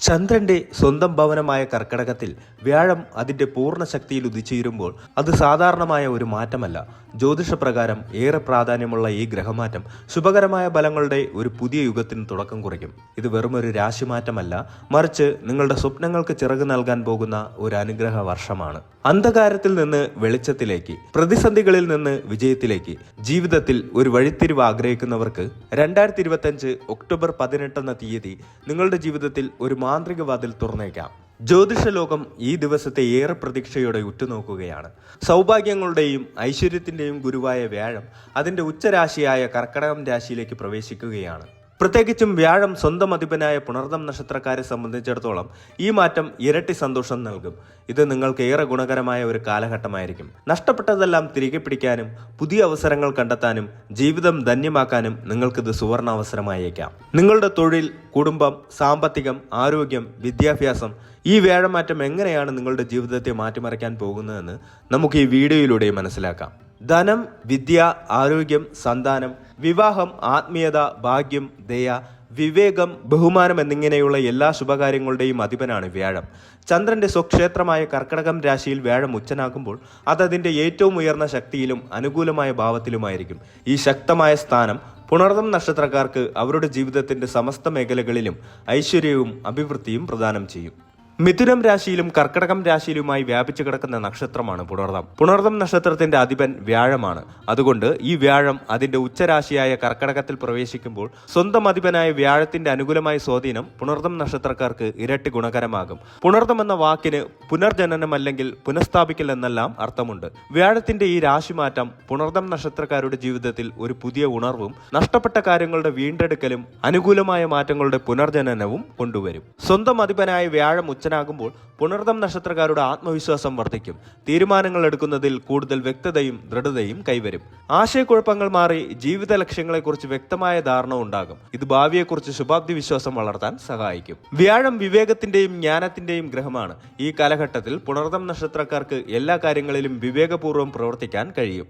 ചന്ദ്രന്റെ സ്വന്തം ഭവനമായ കർക്കടകത്തിൽ വ്യാഴം അതിന്റെ പൂർണ ശക്തിയിൽ ഉദിച്ചുയരുമ്പോൾ അത് സാധാരണമായ ഒരു മാറ്റമല്ല. ജ്യോതിഷപ്രകാരം ഏറെ പ്രാധാന്യമുള്ള ഈ ഗ്രഹമാറ്റം ശുഭകരമായ ഫലങ്ങളുടെ ഒരു പുതിയ യുഗത്തിന് തുടക്കം കുറിക്കും. ഇത് വെറുമൊരു രാശിമാറ്റമല്ല മറിച്ച് നിങ്ങളുടെ സ്വപ്നങ്ങൾക്ക് ചിറക് നൽകാൻ പോകുന്ന ഒരു അനുഗ്രഹ വർഷമാണ്. അന്ധകാരത്തിൽ നിന്ന് വെളിച്ചത്തിലേക്ക് പ്രതിസന്ധികളിൽ നിന്ന് വിജയത്തിലേക്ക് ജീവിതത്തിൽ ഒരു വഴിത്തിരിവ് ആഗ്രഹിക്കുന്നവർക്ക് രണ്ടായിരത്തി ഇരുപത്തഞ്ച് ഒക്ടോബർ പതിനെട്ടെന്ന തീയതി നിങ്ങളുടെ ജീവിതത്തിൽ ഒരു മാന്ത്രിക വാതിൽ തുറന്നേക്കാം. ജ്യോതിഷ ലോകം ഈ ദിവസത്തെ ഏറെ പ്രതീക്ഷയോടെ ഉറ്റുനോക്കുകയാണ്. സൗഭാഗ്യങ്ങളുടെയും ഐശ്വര്യത്തിന്റെയും ഗുരുവായ വ്യാഴം അതിന്റെ ഉച്ചരാശിയായ കർക്കടകം രാശിയിലേക്ക് പ്രവേശിക്കുകയാണ്. പ്രത്യേകിച്ചും വ്യാഴം സ്വന്തം അധിപനായ പുണർദം നക്ഷത്രക്കാരെ സംബന്ധിച്ചിടത്തോളം ഈ മാറ്റം ഇരട്ടി സന്തോഷം നൽകും. ഇത് നിങ്ങൾക്ക് ഏറെ ഗുണകരമായ ഒരു കാലഘട്ടമായിരിക്കും. നഷ്ടപ്പെട്ടതെല്ലാം തിരികെ പിടിക്കാനും പുതിയ അവസരങ്ങൾ കണ്ടെത്താനും ജീവിതം ധന്യമാക്കാനും നിങ്ങൾക്കിത് സുവർണ അവസരമായേക്കാം നിങ്ങളുടെ തൊഴിൽ കുടുംബം സാമ്പത്തികം ആരോഗ്യം വിദ്യാഭ്യാസം ഈ വ്യാഴമാറ്റം എങ്ങനെയാണ് നിങ്ങളുടെ ജീവിതത്തെ മാറ്റിമറിക്കാൻ പോകുന്നതെന്ന് നമുക്ക് ഈ വീഡിയോയിലൂടെ മനസ്സിലാക്കാം. ധനം വിദ്യ ആരോഗ്യം സന്താനം വിവാഹം ആത്മീയത ഭാഗ്യം ദയ വിവേകം ബഹുമാനം എന്നിങ്ങനെയുള്ള എല്ലാ ശുഭകാര്യങ്ങളുടെയും അധിപനാണ് വ്യാഴം. ചന്ദ്രന്റെ സ്വക്ഷേത്രമായ കർക്കടകം രാശിയിൽ വ്യാഴം ഉച്ചനാകുമ്പോൾ അത് അതിന്റെ ഏറ്റവും ഉയർന്ന ശക്തിയിലും അനുകൂലമായ ഭാവത്തിലുമായിരിക്കും. ഈ ശക്തമായ സ്ഥാനം പുണർതം നക്ഷത്രക്കാർക്ക് അവരുടെ ജീവിതത്തിന്റെ സമസ്ത മേഖലകളിലും ഐശ്വര്യവും അഭിവൃദ്ധിയും പ്രദാനം ചെയ്യും. മിഥുനം രാശിയിലും കർക്കടകം രാശിയിലുമായി വ്യാപിച്ചു കിടക്കുന്ന നക്ഷത്രമാണ് പുണർദം. പുണർദം നക്ഷത്രത്തിന്റെ അധിപൻ വ്യാഴമാണ്. അതുകൊണ്ട് ഈ വ്യാഴം അതിന്റെ ഉച്ചരാശിയായ കർക്കടകത്തിൽ പ്രവേശിക്കുമ്പോൾ സ്വന്തം അധിപനായ വ്യാഴത്തിന്റെ അനുകൂലമായ സ്വാധീനം പുണർദം നക്ഷത്രക്കാർക്ക് ഇരട്ടി ഗുണകരമാകും. പുണർദം എന്ന വാക്കിന് പുനർജനനം അല്ലെങ്കിൽ പുനഃസ്ഥാപിക്കൽ എന്നെല്ലാം അർത്ഥമുണ്ട്. വ്യാഴത്തിന്റെ ഈ രാശിമാറ്റം പുണർദം നക്ഷത്രക്കാരുടെ ജീവിതത്തിൽ ഒരു പുതിയ ഉണർവും നഷ്ടപ്പെട്ട കാര്യങ്ങളുടെ വീണ്ടെടുക്കലും അനുകൂലമായ മാറ്റങ്ങളുടെ പുനർജനനവും കൊണ്ടുവരും. സ്വന്തം അധിപനായ വ്യാഴം ഉച്ചനാകുമ്പോൾ പുണർദം നക്ഷത്രക്കാരുടെ ആത്മവിശ്വാസം വർദ്ധിക്കും. തീരുമാനങ്ങൾ എടുക്കുന്നതിൽ കൂടുതൽ വ്യക്തതയും ദൃഢതയും കൈവരും. ആശയക്കുഴപ്പങ്ങൾ മാറി ജീവിത ലക്ഷ്യങ്ങളെക്കുറിച്ച് വ്യക്തമായ ധാരണ ഉണ്ടാകും. ഇത് ഭാവിയെക്കുറിച്ച് ശുഭാപ്തി വിശ്വാസം വളർത്താൻ സഹായിക്കും. വ്യാഴം വിവേകത്തിന്റെയും ജ്ഞാനത്തിന്റെയും ഗ്രഹമാണ്. ഈ കാലഘട്ടത്തിൽ പുണർദം നക്ഷത്രക്കാർക്ക് എല്ലാ കാര്യങ്ങളിലും വിവേകപൂർവം പ്രവർത്തിക്കാൻ കഴിയും.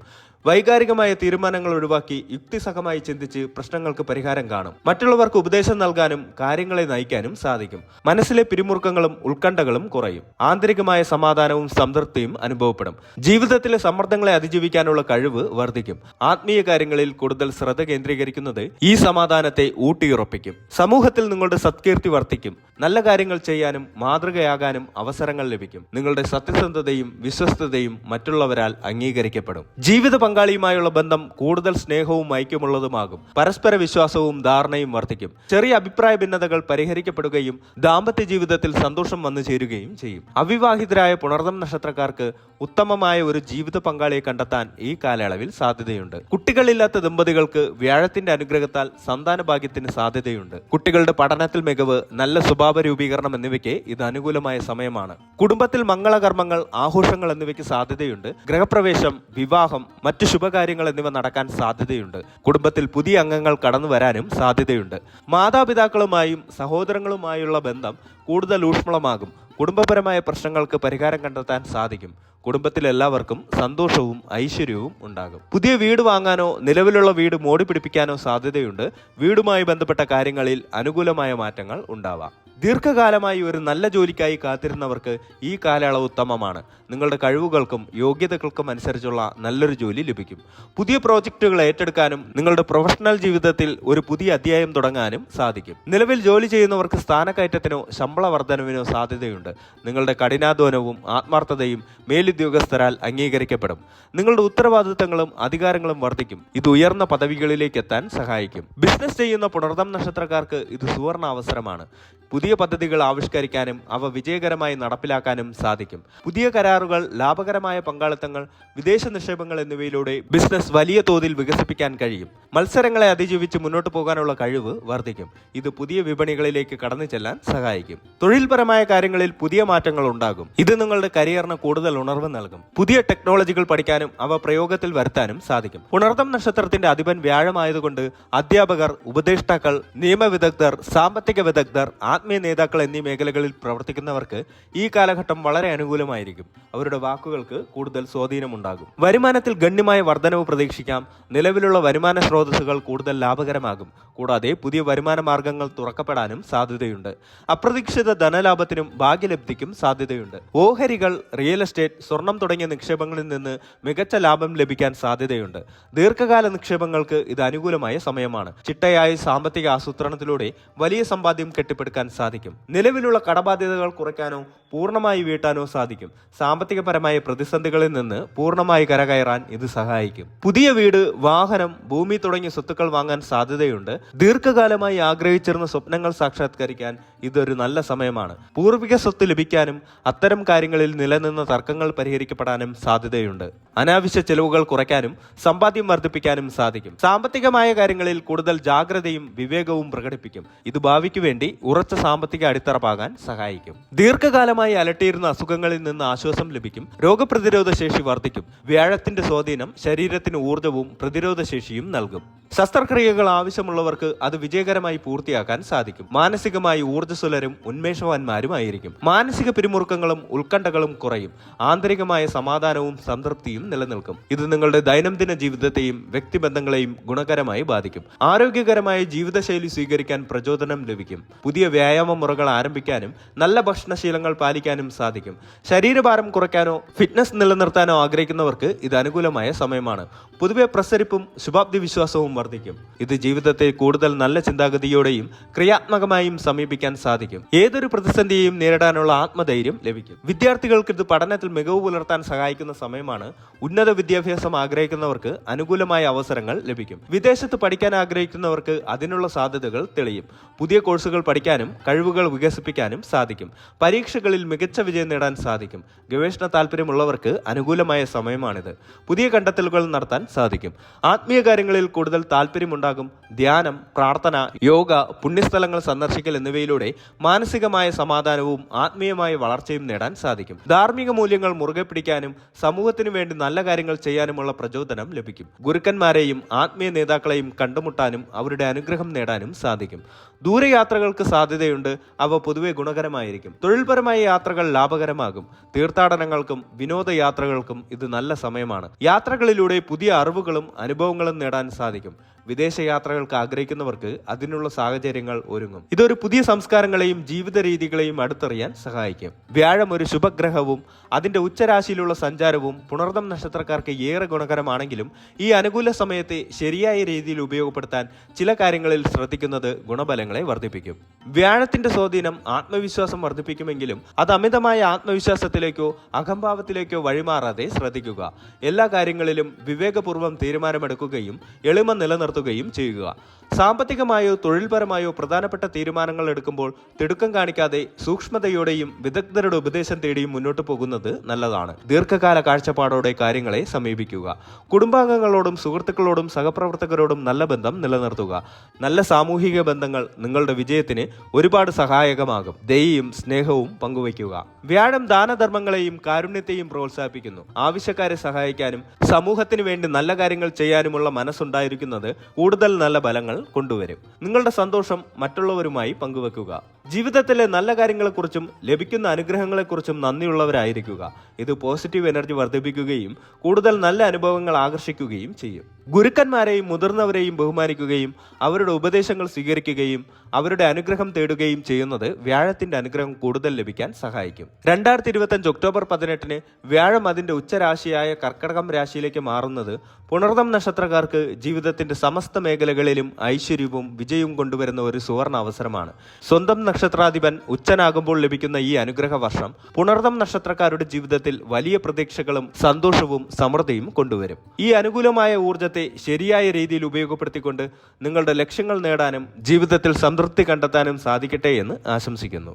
വൈകാരികമായ തീരുമാനങ്ങൾ ഒഴിവാക്കി യുക്തിസഹമായി ചിന്തിച്ച് പ്രശ്നങ്ങൾക്ക് പരിഹാരം കാണും. മറ്റുള്ളവർക്ക് ഉപദേശം നൽകാനും കാര്യങ്ങളെ നയിക്കാനും സാധിക്കും. മനസ്സിലെ പിരിമുറുക്കങ്ങളും ഉത്കണ്ഠകളും കുറയും. ആന്തരികമായ സമാധാനവും സംതൃപ്തിയും അനുഭവപ്പെടും. ജീവിതത്തിലെ സമ്മർദ്ദങ്ങളെ അതിജീവിക്കാനുള്ള കഴിവ് വർദ്ധിക്കും. ആത്മീയ കാര്യങ്ങളിൽ കൂടുതൽ ശ്രദ്ധ കേന്ദ്രീകരിക്കുന്നത് ഈ സമാധാനത്തെ ഊട്ടിയുറപ്പിക്കും. സമൂഹത്തിൽ നിങ്ങളുടെ സത്കീർത്തി വർദ്ധിക്കും. നല്ല കാര്യങ്ങൾ ചെയ്യാനും മാതൃകയാകാനും അവസരങ്ങൾ ലഭിക്കും. നിങ്ങളുടെ സത്യസന്ധതയും വിശ്വസ്തതയും മറ്റുള്ളവരാൽ അംഗീകരിക്കപ്പെടും. ജീവിത പങ്കാളിയുമായുള്ള ബന്ധം കൂടുതൽ സ്നേഹവും ഐക്യമുള്ളതുമാകും. പരസ്പര വിശ്വാസവും ധാരണയും വർദ്ധിക്കും. ചെറിയ അഭിപ്രായ ഭിന്നതകൾ പരിഹരിക്കപ്പെടുകയും ദാമ്പത്യ ജീവിതത്തിൽ സന്തോഷം വന്നു ചേരുകയും ചെയ്യും. അവിവാഹിതരായ പുണർദം നക്ഷത്രക്കാർക്ക് ഉത്തമമായ ഒരു ജീവിത പങ്കാളിയെ കണ്ടെത്താൻ ഈ കാലയളവിൽ സാധ്യതയുണ്ട്. കുട്ടികളില്ലാത്ത ദമ്പതികൾക്ക് വ്യാഴത്തിന്റെ അനുഗ്രഹത്താൽ സന്താന ഭാഗ്യത്തിന് സാധ്യതയുണ്ട്. കുട്ടികളുടെ പഠനത്തിൽ മികവ് നല്ല സ്വഭാവ രൂപീകരണം എന്നിവയ്ക്ക് ഇത് അനുകൂലമായ സമയമാണ്. കുടുംബത്തിൽ മംഗളകർമ്മങ്ങൾ ആഘോഷങ്ങൾ എന്നിവയ്ക്ക് സാധ്യതയുണ്ട്. ഗ്രഹപ്രവേശം വിവാഹം ശുഭകാര്യങ്ങൾ എന്നിവ നടക്കാൻ സാധ്യതയുണ്ട്. കുടുംബത്തിൽ പുതിയ അംഗങ്ങൾ കടന്നു വരാനും സാധ്യതയുണ്ട്. മാതാപിതാക്കളുമായും സഹോദരങ്ങളുമായുള്ള ബന്ധം കൂടുതൽ ഊഷ്മളമാകും. കുടുംബപരമായ പ്രശ്നങ്ങൾക്ക് പരിഹാരം കണ്ടെത്താൻ സാധിക്കും. കുടുംബത്തിലെല്ലാവർക്കും സന്തോഷവും ഐശ്വര്യവും ഉണ്ടാകും. പുതിയ വീട് വാങ്ങാനോ നിലവിലുള്ള വീട് മോടി പിടിപ്പിക്കാനോ സാധ്യതയുണ്ട്. വീടുമായി ബന്ധപ്പെട്ട കാര്യങ്ങളിൽ അനുകൂലമായ മാറ്റങ്ങൾ ഉണ്ടാവാം. ദീർഘകാലമായി ഒരു നല്ല ജോലിക്കായി കാത്തിരുന്നവർക്ക് ഈ കാലയളവ് ഉത്തമമാണ്. നിങ്ങളുടെ കഴിവുകൾക്കും യോഗ്യതകൾക്കും അനുസരിച്ചുള്ള നല്ലൊരു ജോലി ലഭിക്കും. പുതിയ പ്രോജക്റ്റുകൾ ഏറ്റെടുക്കാനും നിങ്ങളുടെ പ്രൊഫഷണൽ ജീവിതത്തിൽ ഒരു പുതിയ അധ്യായം തുടങ്ങാനും സാധിക്കും. നിലവിൽ ജോലി ചെയ്യുന്നവർക്ക് സ്ഥാനക്കയറ്റത്തിനോ ശമ്പള വർധനവിനോ സാധ്യതയുണ്ട്. നിങ്ങളുടെ കഠിനാധ്വാനവും ആത്മാർത്ഥതയും മേലുദ്യോഗസ്ഥരാൽ അംഗീകരിക്കപ്പെടും. നിങ്ങളുടെ ഉത്തരവാദിത്തങ്ങളും അധികാരങ്ങളും വർദ്ധിക്കും ഇത് ഉയർന്ന പദവികളിലേക്ക് എത്താൻ സഹായിക്കും. ബിസിനസ് ചെയ്യുന്ന പുണർദം നക്ഷത്രക്കാർക്ക് ഇത് സുവർണ അവസരമാണ്. പുതിയ പദ്ധതികൾ ആവിഷ്കരിക്കാനും അവ വിജയകരമായി നടപ്പിലാക്കാനും സാധിക്കും. പുതിയ കരാറുകൾ ലാഭകരമായ പങ്കാളിത്തങ്ങൾ വിദേശ നിക്ഷേപങ്ങൾ എന്നിവയിലൂടെ ബിസിനസ് വലിയ തോതിൽ വികസിപ്പിക്കാൻ കഴിയും. മത്സരങ്ങളെ അതിജീവിച്ച് മുന്നോട്ട് പോകാനുള്ള കഴിവ് വർദ്ധിക്കും. ഇത് പുതിയ വിപണികളിലേക്ക് കടന്നു ചെല്ലാൻ സഹായിക്കും. തൊഴിൽപരമായ കാര്യങ്ങളിൽ പുതിയ മാറ്റങ്ങൾ ഉണ്ടാകും. ഇത് നിങ്ങളുടെ കരിയറിന് കൂടുതൽ ഉണർവ് നൽകും. പുതിയ ടെക്നോളജികൾ പഠിക്കാനും അവ പ്രയോഗത്തിൽ വരുത്താനും സാധിക്കും. ഉണർദം നക്ഷത്രത്തിന്റെ അധിപൻ വ്യാഴമായതുകൊണ്ട് അധ്യാപകർ ഉപദേഷ്ടാക്കൾ നിയമവിദഗ്ധർ സാമ്പത്തിക വിദഗ്ധർ ആത്മീയ നേതാക്കൾ എന്നീ മേഖലകളിൽ പ്രവർത്തിക്കുന്നവർക്ക് ഈ കാലഘട്ടം വളരെ അനുകൂലമായിരിക്കും. അവരുടെ വാക്കുകൾക്ക് കൂടുതൽ സ്വാധീനമുണ്ടാകും. വരുമാനത്തിൽ ഗണ്യമായ വർധനവ് പ്രതീക്ഷിക്കാം. നിലവിലുള്ള വരുമാന സ്രോതസ്സുകൾ കൂടുതൽ ലാഭകരമാകും. കൂടാതെ പുതിയ വരുമാന മാർഗങ്ങൾ തുറക്കപ്പെടാനും സാധ്യതയുണ്ട്. അപ്രതീക്ഷിത ധനലാഭത്തിനും ഭാഗ്യലബ്ധിക്കും സാധ്യതയുണ്ട്. ഓഹരികൾ റിയൽ എസ്റ്റേറ്റ് സ്വർണം തുടങ്ങിയ നിക്ഷേപങ്ങളിൽ നിന്ന് മികച്ച ലാഭം ലഭിക്കാൻ സാധ്യതയുണ്ട്. ദീർഘകാല നിക്ഷേപങ്ങൾക്ക് ഇത് അനുകൂലമായ സമയമാണ്. ചിട്ടയായ സാമ്പത്തിക ആസൂത്രണത്തിലൂടെ വലിയ സമ്പാദ്യം കെട്ടിപ്പടുക്കാൻ സാധിക്കും. നിലവിലുള്ള കടബാധ്യതകൾ കുറയ്ക്കാനോ പൂർണമായി വീട്ടാനോ സാധിക്കും. സാമ്പത്തികപരമായ പ്രതിസന്ധികളിൽ നിന്ന് പൂർണമായി കരകയറാൻ ഇത് സഹായിക്കും. പുതിയ വീട് വാഹനം ഭൂമി തുടങ്ങിയ സ്വത്തുക്കൾ വാങ്ങാൻ സാധ്യതയുണ്ട്. ദീർഘകാലമായി ആഗ്രഹിച്ചിരുന്ന സ്വപ്നങ്ങൾ സാക്ഷാത്കരിക്കാൻ ഇതൊരു നല്ല സമയമാണ്. പൂർവിക സ്വത്ത് ലഭിക്കാനും അത്തരം കാര്യങ്ങളിൽ നിലനിന്ന തർക്കങ്ങൾ പരിഹരിക്കപ്പെടാനും സാധ്യതയുണ്ട്. അനാവശ്യ ചെലവുകൾ കുറയ്ക്കാനും സമ്പാദ്യം വർദ്ധിപ്പിക്കാനും സാധിക്കും. സാമ്പത്തികമായ കാര്യങ്ങളിൽ കൂടുതൽ ജാഗ്രതയും വിവേകവും പ്രകടിപ്പിക്കും. ഇത് ഭാവിക്ക് വേണ്ടി ഉറച്ച സാമ്പത്തിക അടിത്തറ പാകാൻ സഹായിക്കും. ദീർഘകാലമായി അലട്ടിയിരുന്ന അസുഖങ്ങളിൽ നിന്ന് ആശ്വാസം ലഭിക്കും. രോഗപ്രതിരോധ ശേഷി വർദ്ധിക്കും. വ്യാഴത്തിന്റെ സ്വാധീനം ശരീരത്തിന് ഊർജവും പ്രതിരോധ ശേഷിയും നൽകും. ശസ്ത്രക്രിയകൾ ആവശ്യമുള്ളവർക്ക് അത് വിജയകരമായി പൂർത്തിയാക്കാൻ സാധിക്കും. മാനസികമായി ഊർജസ്വലരും ഉന്മേഷവാന്മാരുമായിരിക്കും. മാനസിക പിരിമുറുക്കങ്ങളും ഉത്കണ്ഠകളും കുറയും. ആന്തരികമായ സമാധാനവും സംതൃപ്തിയും നിലനിൽക്കും. ഇത് നിങ്ങളുടെ ദൈനംദിന ജീവിതത്തെയും വ്യക്തിബന്ധങ്ങളെയും ഗുണകരമായി ബാധിക്കും. ആരോഗ്യകരമായ ജീവിതശൈലി സ്വീകരിക്കാൻ പ്രചോദനം ലഭിക്കും. പുതിയ വ്യായാമ മുറകൾ ആരംഭിക്കാനും നല്ല ഭക്ഷണശീലങ്ങൾ പാലിക്കാനും സാധിക്കും. ശരീരഭാരം കുറയ്ക്കാനോ ഫിറ്റ്നസ് നിലനിർത്താനോ ആഗ്രഹിക്കുന്നവർക്ക് ഇത് അനുകൂലമായ സമയമാണ്. പൊതുവെ പ്രസരിപ്പും ശുഭാപ്തി വിശ്വാസവും വർദ്ധിക്കും. ഇത് ജീവിതത്തെ കൂടുതൽ നല്ല ചിന്താഗതിയോടെയും ക്രിയാത്മകമായും സമീപിക്കാൻ സാധിക്കും. ഏതൊരു പ്രതിസന്ധിയെയും നേരിടാനുള്ള ആത്മധൈര്യം ലഭിക്കും. വിദ്യാർത്ഥികൾക്ക് ഇത് പഠനത്തിൽ മികവ് പുലർത്താൻ സഹായിക്കുന്ന സമയമാണ്. ഉന്നത വിദ്യാഭ്യാസം ആഗ്രഹിക്കുന്നവർക്ക് അനുകൂലമായ അവസരങ്ങൾ ലഭിക്കും. വിദേശത്ത് പഠിക്കാൻ ആഗ്രഹിക്കുന്നവർക്ക് അതിനുള്ള സാധ്യതകൾ തെളിയും. പുതിയ കോഴ്സുകൾ പഠിക്കാനും കഴിവുകൾ വികസിപ്പിക്കാനും സാധിക്കും. പരീക്ഷകളിൽ മികച്ച വിജയം നേടാൻ സാധിക്കും. ഗവേഷണ താല്പര്യമുള്ളവർക്ക് അനുകൂലമായ സമയമാണിത്. പുതിയ കണ്ടെത്തലുകൾ നടത്താൻ സാധിക്കും. ആത്മീയ കാര്യങ്ങളിൽ കൂടുതൽ താല്പര്യമുണ്ടാകും ധ്യാനം പ്രാർത്ഥന യോഗ പുണ്യസ്ഥലങ്ങൾ സന്ദർശിക്കൽ എന്നിവയിലൂടെ മാനസികമായ സമാധാനവും ആത്മീയമായ വളർച്ചയും നേടാൻ സാധിക്കും. ധാർമ്മിക മൂല്യങ്ങൾ മുറുകെ പിടിക്കാനും സമൂഹത്തിനു വേണ്ടി നല്ല കാര്യങ്ങൾ ചെയ്യാനുമുള്ള പ്രചോദനം ലഭിക്കും. ഗുരുക്കന്മാരെയും ആത്മീയ നേതാക്കളെയും കണ്ടുമുട്ടാനും അവരുടെ അനുഗ്രഹം നേടാനും സാധിക്കും. ദൂരയാത്രകൾക്ക് സാധ്യതയുണ്ട്. അവ പൊതുവെ ഗുണകരമായിരിക്കും. തൊഴിൽപരമായ യാത്രകൾ ലാഭകരമാകും. തീർത്ഥാടനങ്ങൾക്കും വിനോദയാത്രകൾക്കും ഇത് നല്ല സമയമാണ്. യാത്രകളിലൂടെ പുതിയ അറിവുകളും അനുഭവങ്ങളും നേടാൻ സാധിക്കും. വിദേശ യാത്രകൾക്ക് ആഗ്രഹിക്കുന്നവർക്ക് അതിനുള്ള സാഹചര്യങ്ങൾ ഒരുങ്ങും. ഇതൊരു പുതിയ സംസ്കാരങ്ങളെയും ജീവിത രീതികളെയും അടുത്തറിയാൻ സഹായിക്കും. വ്യാഴം ഒരു ശുഭഗ്രഹവും അതിന്റെ ഉച്ചരാശിയിലുള്ള സഞ്ചാരവും പുണർദം നക്ഷത്രക്കാർക്ക് ഏറെ ഗുണകരമാണെങ്കിലും ഈ അനുകൂല സമയത്തെ ശരിയായ രീതിയിൽ ഉപയോഗപ്പെടുത്താൻ ചില കാര്യങ്ങളിൽ ശ്രദ്ധിക്കുന്നത് ഗുണബലങ്ങളെ വർദ്ധിപ്പിക്കും. വ്യാഴത്തിന്റെ സ്വാധീനം ആത്മവിശ്വാസം വർദ്ധിപ്പിക്കുമെങ്കിലും അത് അമിതമായ ആത്മവിശ്വാസത്തിലേക്കോ അഹംഭാവത്തിലേക്കോ വഴിമാറാതെ ശ്രദ്ധിക്കുക. എല്ലാ കാര്യങ്ങളിലും വിവേകപൂർവം തീരുമാനമെടുക്കുകയും എളിമ നിലനിർത്തുകയും ചെയ്യുക. സാമ്പത്തികമായോ തൊഴിൽപരമായോ പ്രധാനപ്പെട്ട തീരുമാനങ്ങൾ എടുക്കുമ്പോൾ തിടുക്കം കാണിക്കാതെ സൂക്ഷ്മതയോടെയും വിദഗ്ധരുടെ ഉപദേശം തേടിയും മുന്നോട്ട് പോകുന്നത് നല്ലതാണ്. ദീർഘകാല കാഴ്ചപ്പാടോടെ കാര്യങ്ങളെ സമീപിക്കുക. കുടുംബാംഗങ്ങളോടും സുഹൃത്തുക്കളോടും സഹപ്രവർത്തകരോടും നല്ല ബന്ധം നിലനിർത്തുക. നല്ല സാമൂഹിക ബന്ധങ്ങൾ നിങ്ങളുടെ വിജയത്തിന് ഒരുപാട് സഹായകമാകും. ദയയും സ്നേഹവും പങ്കുവയ്ക്കുക. വ്യാഴം ദാനധർമ്മങ്ങളെയും കാരുണ്യത്തെയും പ്രോത്സാഹിപ്പിക്കുന്നു. ആവശ്യക്കാരെ സഹായിക്കാനും സമൂഹത്തിന് വേണ്ടി നല്ല കാര്യങ്ങൾ ചെയ്യാനുമുള്ള മനസ്സുണ്ടായിരിക്കുന്നത് കൂടുതൽ നല്ല ഫലങ്ങൾ കൊണ്ടുവരും. നിങ്ങളുടെ സന്തോഷം മറ്റുള്ളവരുമായി പങ്കുവെക്കുക. ജീവിതത്തിലെ നല്ല കാര്യങ്ങളെക്കുറിച്ചും ലഭിക്കുന്ന അനുഗ്രഹങ്ങളെക്കുറിച്ചും നന്ദിയുള്ളവരായിരിക്കുക. ഇത് പോസിറ്റീവ് എനർജി വർദ്ധിപ്പിക്കുകയും കൂടുതൽ നല്ല അനുഭവങ്ങൾ ആകർഷിക്കുകയും ചെയ്യും. ഗുരുക്കന്മാരെയും മുതിർന്നവരെയും ബഹുമാനിക്കുകയും അവരുടെ ഉപദേശങ്ങൾ സ്വീകരിക്കുകയും അവരുടെ അനുഗ്രഹം തേടുകയും ചെയ്യുന്നത് വ്യാഴത്തിന്റെ അനുഗ്രഹം കൂടുതൽ ലഭിക്കാൻ സഹായിക്കും. രണ്ടായിരത്തി ഇരുപത്തഞ്ച് ഒക്ടോബർ പതിനെട്ടിന് വ്യാഴം അതിന്റെ ഉച്ചരാശിയായ കർക്കടകം രാശിയിലേക്ക് മാറുന്നത് പുണർദം നക്ഷത്രക്കാർക്ക് ജീവിതത്തിന്റെ സമസ്ത മേഖലകളിലും ഐശ്വര്യവും വിജയവും കൊണ്ടുവരുന്ന ഒരു സുവർണ അവസരമാണ്. സ്വന്തം നക്ഷത്രാധിപൻ ഉച്ചനാകുമ്പോൾ ലഭിക്കുന്ന ഈ അനുഗ്രഹ വർഷം പുണർദം നക്ഷത്രക്കാരുടെ ജീവിതത്തിൽ വലിയ പ്രതീക്ഷകളും സന്തോഷവും സമൃദ്ധിയും കൊണ്ടുവരും. ഈ അനുകൂലമായ ഊർജത്തെ ശരിയായ രീതിയിൽ ഉപയോഗപ്പെടുത്തിക്കൊണ്ട് നിങ്ങളുടെ ലക്ഷ്യങ്ങൾ നേടാനും ജീവിതത്തിൽ സംതൃപ്തി കണ്ടെത്താനും സാധിക്കട്ടെ എന്ന് ആശംസിക്കുന്നു.